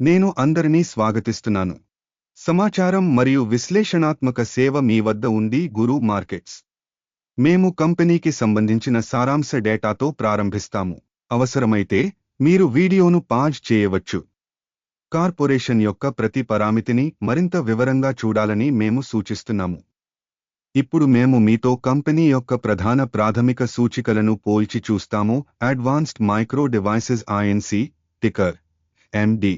నేను అందరినీ స్వాగతిస్తున్నాను. సమాచారం మరియు విశ్లేషణాత్మక సేవ మీ వద్ద ఉంది గురు మార్కెట్స్. మేము కంపెనీకి సంబంధించిన సారాంశ డేటాతో ప్రారంభిస్తాము. అవసరమైతే మీరు వీడియోను పాజ్ చేయవచ్చు. కార్పొరేషన్ యొక్క ప్రతి పరామితిని మరింత వివరంగా చూడాలని మేము సూచిస్తున్నాము. ఇప్పుడు మేము మీతో కంపెనీ యొక్క ప్రధాన ప్రాథమిక సూచికలను పోల్చి చూస్తాము. Advanced micro devices INC ticker AMD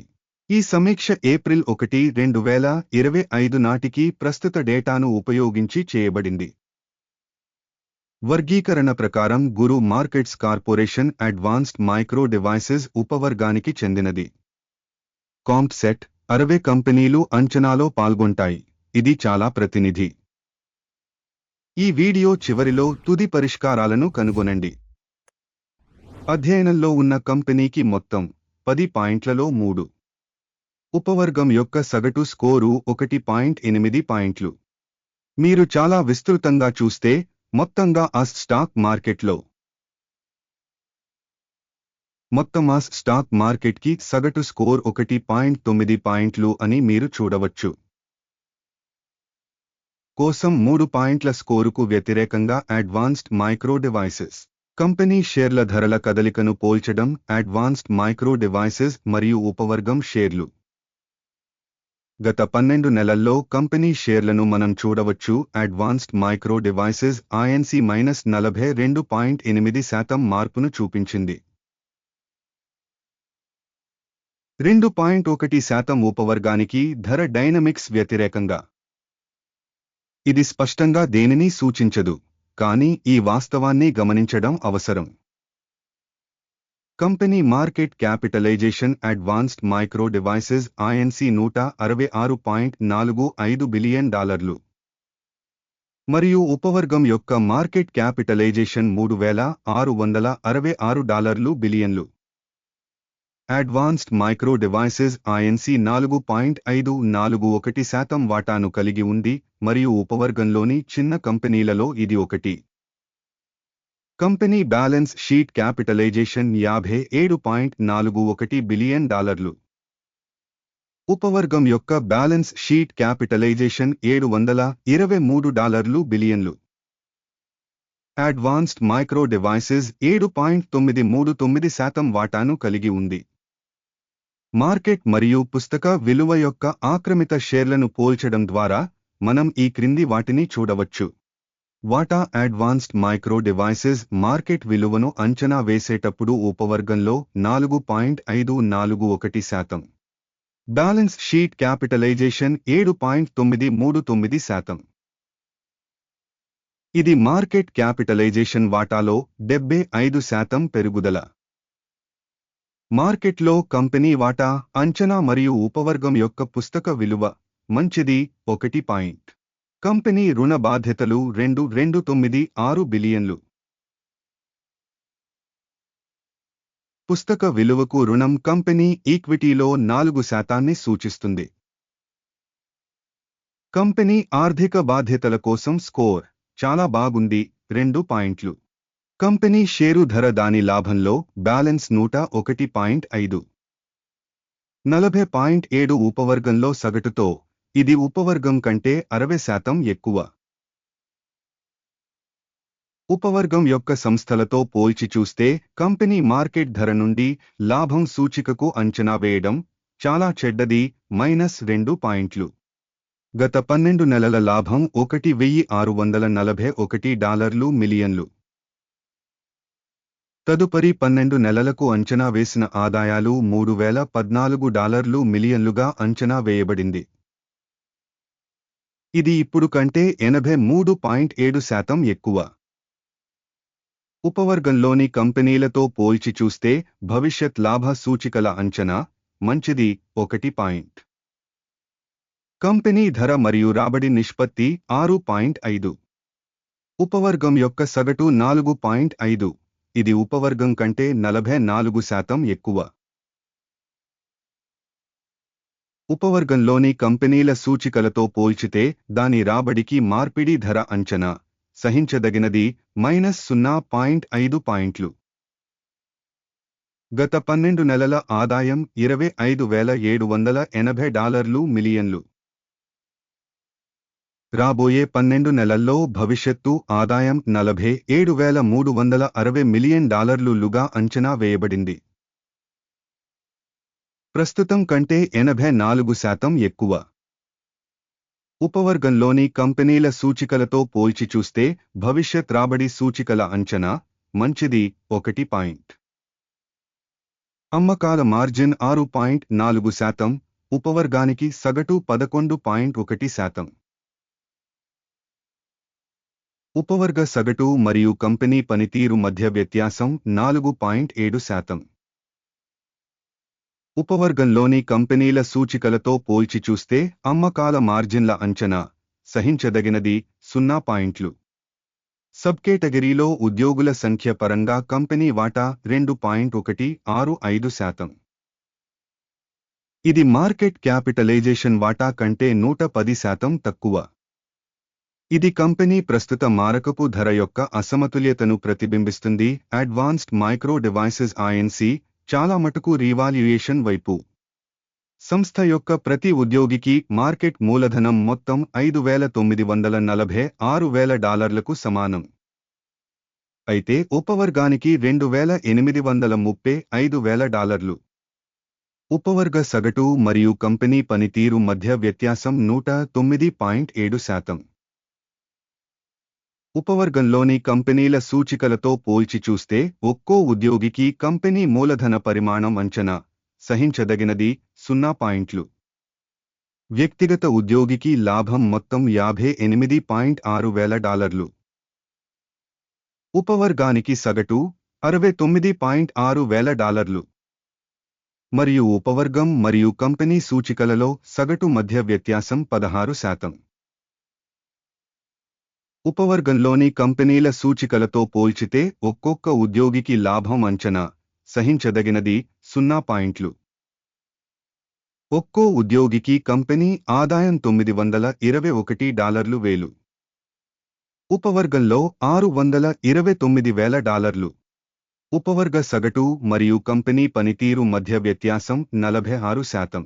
ఈ సమీక్ష ఏప్రిల్ ఒకటి రెండు వేల ఇరవై ఐదు నాటికి ప్రస్తుత డేటాను ఉపయోగించి చేయబడింది. వర్గీకరణ ప్రకారం Guru markets corporation advanced micro devices ఉపవర్గానికి చెందినది. కాంప్సెట్ అరవై కంపెనీలు అంచనాలో పాల్గొంటాయి. ఇది చాలా ప్రతినిధి. ఈ వీడియో చివరిలో తుది పరిష్కారాలను కనుగొనండి. అధ్యయనంలో ఉన్న కంపెనీకి మొత్తం పది పాయింట్లలో మూడు. ఉపవర్గం యొక్క సగటు స్కోరు ఒకటి పాయింట్ ఎనిమిది పాయింట్లు. మీరు చాలా విస్తృతంగా చూస్తే మొత్తంగా ఆస్ స్టాక్ మార్కెట్లో. మొత్తం ఆస్ స్టాక్ మార్కెట్కి సగటు స్కోర్ ఒకటి పాయింట్ తొమ్మిది పాయింట్లు అని మీరు చూడవచ్చు. కోసం మూడు పాయింట్ల స్కోరుకు వ్యతిరేకంగా అడ్వాన్స్డ్ మైక్రో డివైసెస్ కంపెనీ షేర్ల ధరల కదలికను పోల్చడం అడ్వాన్స్డ్ మైక్రో డివైసెస్ మరియు ఉపవర్గం షేర్లు. గత పన్నెండు నెలల్లో కంపెనీ షేర్లను మనం చూడవచ్చు. Advanced micro devices INC minus నలభై రెండు పాయింట్ ఎనిమిది శాతం మార్పును చూపించింది. రెండు పాయింట్ ఒకటి శాతం ఉపవర్గానికి ధర డైనమిక్స్ వ్యతిరేకంగా. ఇది స్పష్టంగా దేనిని సూచించదు. కానీ ఈ వాస్తవాన్ని గమనించడం అవసరం. Company market capitalization advanced micro devices INC నూట అరవై ఆరు పాయింట్ నాలుగు ఐదు బిలియన్ డాలర్లు. మరియు ఉపవర్గం యొక్క మార్కెట్ క్యాపిటలైజేషన్ మూడు వేల ఆరు వందల అరవై ఆరు డాలర్లు బిలియన్లు. అడ్వాన్స్డ్ మైక్రో డివైసెస్ ఐఎన్సి నాలుగు పాయింట్ ఐదు నాలుగు ఒకటి శాతం వాటాను కలిగి ఉంది మరియు ఉపవర్గంలోని చిన్న కంపెనీలలో ఇది ఒకటి. కంపెనీ బ్యాలెన్స్ షీట్ క్యాపిటలైజేషన్ యాభై ఏడు పాయింట్ నాలుగు ఒకటి బిలియన్ డాలర్లు. ఉపవర్గం యొక్క బ్యాలెన్స్ షీట్ క్యాపిటలైజేషన్ ఏడు వందల ఇరవై మూడు డాలర్లు బిలియన్లు. అడ్వాన్స్డ్ మైక్రో డివైసెస్ ఏడు పాయింట్ తొమ్మిది మూడు తొమ్మిది శాతం వాటాను కలిగి ఉంది. మార్కెట్ మరియు పుస్తక విలువ యొక్క ఆక్రమిత షేర్లను పోల్చడం ద్వారా మనం ఈ క్రింది వాటిని చూడవచ్చు. వాటా అడ్వాన్స్డ్ మైక్రో డివైసెస్ మార్కెట్ విలువను అంచనా వేసేటప్పుడు ఉపవర్గంలో నాలుగు పాయింట్ ఐదు నాలుగు ఒకటి శాతం. బ్యాలెన్స్ షీట్ క్యాపిటలైజేషన్ ఏడు పాయింట్ తొమ్మిది మూడు తొమ్మిది శాతం. ఇది మార్కెట్ క్యాపిటలైజేషన్ వాటాలో డెబ్బై ఐదు శాతం పెరుగుదల. మార్కెట్లో కంపెనీ వాటా అంచనా మరియు ఉపవర్గం యొక్క పుస్తక విలువ మంచిది ఒకటి పాయింట్. కంపెనీ రుణ బాధ్యతలు రెండు రెండు తొమ్మిది ఆరు బిలియన్లు. పుస్తక విలువకు రుణం కంపెనీ ఈక్విటీలో నాలుగు శాతాన్ని సూచిస్తుంది. కంపెనీ ఆర్థిక బాధ్యతల కోసం స్కోర్ చాలా బాగుంది రెండు పాయింట్లు. కంపెనీ షేరు ధర దాని లాభంలో బ్యాలెన్స్ నూట ఒకటి పాయింట్ ఐదు. నలభై పాయింట్ ఏడు ఉపవర్గంలో సగటుతో ఇది ఉపవర్గం కంటే అరవై శాతం ఎక్కువ. ఉపవర్గం యొక్క సంస్థలతో పోల్చి చూస్తే కంపెనీ మార్కెట్ ధర నుండి లాభం సూచికకు అంచనా వేయడం చాలా చెడ్డది మైనస్ రెండు పాయింట్లు. గత పన్నెండు నెలల లాభం ఒకటి వెయ్యి ఆరు వందల నలభై ఒకటి డాలర్లు మిలియన్లు. తదుపరి పన్నెండు నెలలకు అంచనా వేసిన ఆదాయాలు మూడు వేల పద్నాలుగు డాలర్లు మిలియన్లుగా అంచనా వేయబడింది. ఇది ఇప్పుడు కంటే ఎనభై మూడు పాయింట్ ఏడు శాతం ఎక్కువ. ఉపవర్గంలోని కంపెనీలతో పోల్చి చూస్తే భవిష్యత్ లాభ సూచికల అంచనా మంచిది ఒకటి పాయింట్. కంపెనీ ధర మరియు రాబడి నిష్పత్తి ఆరు పాయింట్ ఐదు. ఉపవర్గం యొక్క సగటు నాలుగు పాయింట్ ఐదు. ఇది ఉపవర్గం కంటే నలభై నాలుగు శాతం ఎక్కువ. ఉపవర్గంలోని కంపెనీల సూచికలతో పోల్చితే దాని రాబడికి మార్పిడి ధర అంచనా సహించదగినది మైనస్ సున్నా పాయింట్ ఐదు పాయింట్లు. గత పన్నెండు నెలల ఆదాయం ఇరవై ఐదు వేల ఏడు వందల ఎనభై డాలర్లు మిలియన్లు. రాబోయే పన్నెండు నెలల్లో భవిష్యత్తు ఆదాయం నలభై ఏడు వేల మూడు వందల అరవై మిలియన్ డాలర్లుగా అంచనా వేయబడింది. ప్రస్తుతం కంటే ఎనభై నాలుగు శాతం ఎక్కువ. ఉపవర్గంలోని కంపెనీల సూచికలతో పోల్చి చూస్తే భవిష్యత్ రాబడి సూచికల అంచనా మంచిది ఒకటి పాయింట్. అమ్మకాల మార్జిన్ ఆరు పాయింట్ నాలుగు శాతం ఉపవర్గానికి సగటు పదకొండు పాయింట్ ఒకటి శాతం. ఉపవర్గ సగటు మరియు కంపెనీ పనితీరు మధ్య వ్యత్యాసం నాలుగు పాయింట్ ఏడు శాతం. ఉపవర్గంలోని కంపెనీల సూచికలతో పోల్చి చూస్తే అమ్మకాల మార్జిన్ల అంచనా సహించదగినది సున్నా పాయింట్లు. సబ్ కేటగిరీలో ఉద్యోగుల సంఖ్య పరంగా కంపెనీ వాటా రెండు పాయింట్ ఒకటి ఆరు ఐదు శాతం. ఇది మార్కెట్ క్యాపిటలైజేషన్ వాటా కంటే నూట పది శాతం తక్కువ. ఇది కంపెనీ ప్రస్తుత మారకపు ధర యొక్క అసమతుల్యతను ప్రతిబింబిస్తుంది. అడ్వాన్స్డ్ మైక్రో డివైసెస్ ఐఎన్సీ చాలా మటుకు రీవాల్యుయేషన్ వైపు. సంస్థ యొక్క ప్రతి ఉద్యోగికి మార్కెట్ మూలధనం మొత్తం ఐదు వేల తొమ్మిది వందల నలభై ఆరు వేల డాలర్లకు సమానం. అయితే ఉపవర్గానికి రెండు వేల ఎనిమిది వందల ముప్పై ఐదు వేల డాలర్లు. ఉపవర్గ సగటు మరియు కంపెనీ పనితీరు మధ్య వ్యత్యాసం నూట తొమ్మిది పాయింట్ ఏడు శాతం. ఉపవర్గంలోని కంపెనీల సూచికలతో పోల్చి చూస్తే ఒక్కో ఉద్యోగికి కంపెనీ మూలధన పరిమాణం అంచనా సహించదగినది సున్నా పాయింట్లు. వ్యక్తిగత ఉద్యోగికి లాభం మొత్తం యాభై ఎనిమిది పాయింట్ ఆరు వేల డాలర్లు. ఉపవర్గానికి సగటు అరవై తొమ్మిది పాయింట్ ఆరు వేల డాలర్లు. మరియు ఉపవర్గం మరియు కంపెనీ సూచికలలో సగటు మధ్య వ్యత్యాసం పదహారు శాతం. ఉపవర్గంలోని కంపెనీల సూచికలతో పోల్చితే ఒక్కొక్క ఉద్యోగికి లాభం అంచనా సహించదగినది సున్నా పాయింట్లు. ఒక్కో ఉద్యోగికి కంపెనీ ఆదాయం తొమ్మిది వందల ఇరవై ఒకటి డాలర్లు వేలు. ఉపవర్గంలో ఆరు వందల ఇరవై తొమ్మిది వేల డాలర్లు. ఉపవర్గ సగటు మరియు కంపెనీ పనితీరు మధ్య వ్యత్యాసం నలభై ఆరు శాతం.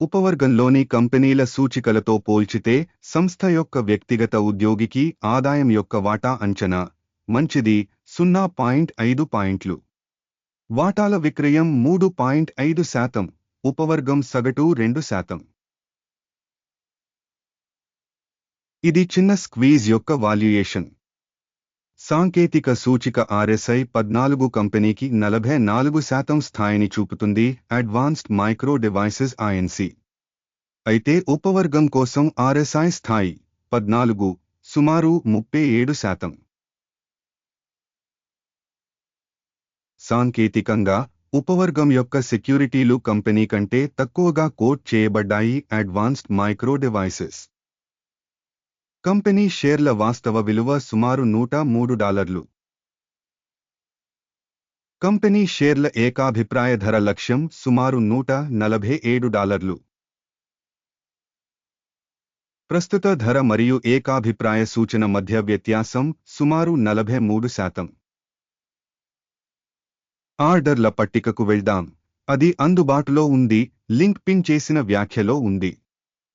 ఉపవర్గంలోని కంపెనీల సూచికలతో పోల్చితే సంస్థ యొక్క వ్యక్తిగత ఉద్యోగికి ఆదాయం యొక్క వాటా అంచనా. మంచిది సున్నా పాయింట్ ఐదు పాయింట్లు. వాటాల విక్రయం మూడు పాయింట్ ఐదు శాతం ఉపవర్గం సగటు రెండు శాతం. ఇది చిన్న స్క్వీజ్ యొక్క వాల్యుయేషన్. సాంకేతిక సూచిక ఆర్ఎస్ఐ పద్నాలుగు కంపెనీకి నలభై నాలుగు శాతం స్థాయిని చూపుతుంది అడ్వాన్స్డ్ మైక్రో డివైసెస్ ఐఎన్సి. అయితే ఉపవర్గం కోసం ఆర్ఎస్ఐ స్థాయి పద్నాలుగు సుమారు ముప్పై ఏడు శాతం. సాంకేతికంగా ఉపవర్గం యొక్క సెక్యూరిటీలు కంపెనీ కంటే తక్కువగా కోట్ చేయబడ్డాయి అడ్వాన్స్డ్ మైక్రో డివైసెస్. కంపెనీ షేర్ల వాస్తవ విలువ సుమారు నూట మూడు డాలర్లు. కంపెనీ షేర్ల ఏకాభిప్రాయ ధర లక్ష్యం సుమారు నూట నలభై ఏడు డాలర్లు. ప్రస్తుత ధర మరియు ఏకాభిప్రాయ సూచన మధ్య వ్యత్యాసం సుమారు నలభై మూడు శాతం. ఆర్డర్ల పట్టికకు వెళ్దాం. అది అందుబాటులో ఉంది లింక్ పిన్ చేసిన వ్యాఖ్యలో ఉంది.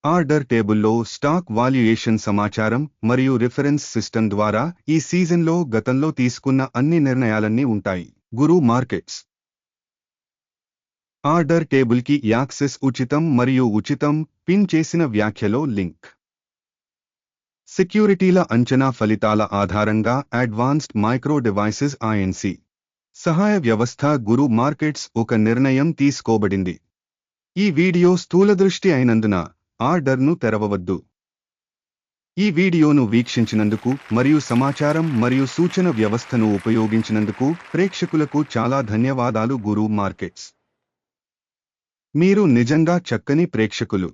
ఆర్డర్ టేబుల్లో స్టాక్ వాల్యుయేషన్ సమాచారం మరియు రిఫరెన్స్ సిస్టమ్ ద్వారా ఈ సీజన్లో గతంలో తీసుకున్న అన్ని నిర్ణయాలన్నీ ఉంటాయి. గురు మార్కెట్స్. ఆర్డర్ టేబుల్కి యాక్సెస్ ఉచితం మరియు ఉచితం పిన్ చేసిన వ్యాఖ్యలో లింక్. సెక్యూరిటీల అంచనా ఫలితాల ఆధారంగా అడ్వాన్స్డ్ మైక్రో డివైసెస్ ఐఎన్సి సహాయ వ్యవస్థ గురు మార్కెట్స్ ఒక నిర్ణయం తీసుకోబడింది. ఈ వీడియో స్థూలదృష్టి అయినందున ఆర్డర్ను తెరవవద్దు. ఈ వీడియోను వీక్షించినందుకు మరియు సమాచారం మరియు సూచన వ్యవస్థను ఉపయోగించినందుకు ప్రేక్షకులకు చాలా ధన్యవాదాలు గురు మార్కెట్స్. మీరు నిజంగా చక్కని ప్రేక్షకులు.